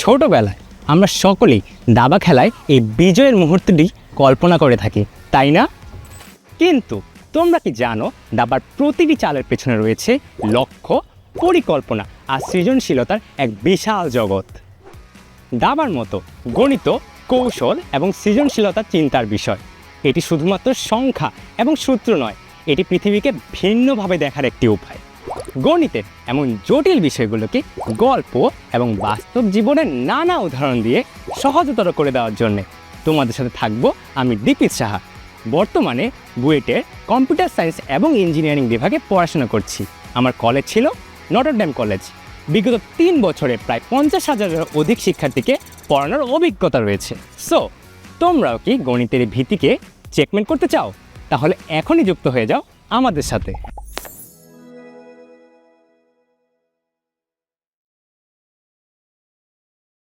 ছোটবেলায় আমরা সকলেই দাবা খেলায় এই বিজয়ের মুহূর্তটি কল্পনা করে থাকি, তাই না? কিন্তু তোমরা কি জানো, দাবার প্রতিটি চালের পেছনে রয়েছে লক্ষ্য, পরিকল্পনা আর সৃজনশীলতার এক বিশাল জগৎ। দাবার মতো গণিত, কৌশল এবং সৃজনশীলতা চিন্তার বিষয়। এটি শুধুমাত্র সংখ্যা এবং সূত্র নয়, এটি পৃথিবীকে ভিন্নভাবে দেখার একটি উপায়। গণিতের এমন জটিল বিষয়গুলোকে গল্প এবং বাস্তব জীবনের নানা উদাহরণ দিয়ে সহজতর করে দেওয়ার জন্যে তোমাদের সাথে থাকব আমি দীপিত সাহা। বর্তমানে বুয়েটের কম্পিউটার সায়েন্স এবং ইঞ্জিনিয়ারিং বিভাগে পড়াশোনা করছি। আমার কলেজ ছিল নটরডেম কলেজ। বিগত তিন বছরে প্রায় পঞ্চাশ হাজারের অধিক শিক্ষার্থীকে পড়ানোর অভিজ্ঞতা রয়েছে। সো তোমরাও কি গণিতের ভীতিকে চেকমেন্ট করতে চাও? তাহলে এখনই যুক্ত হয়ে যাও আমাদের সাথে।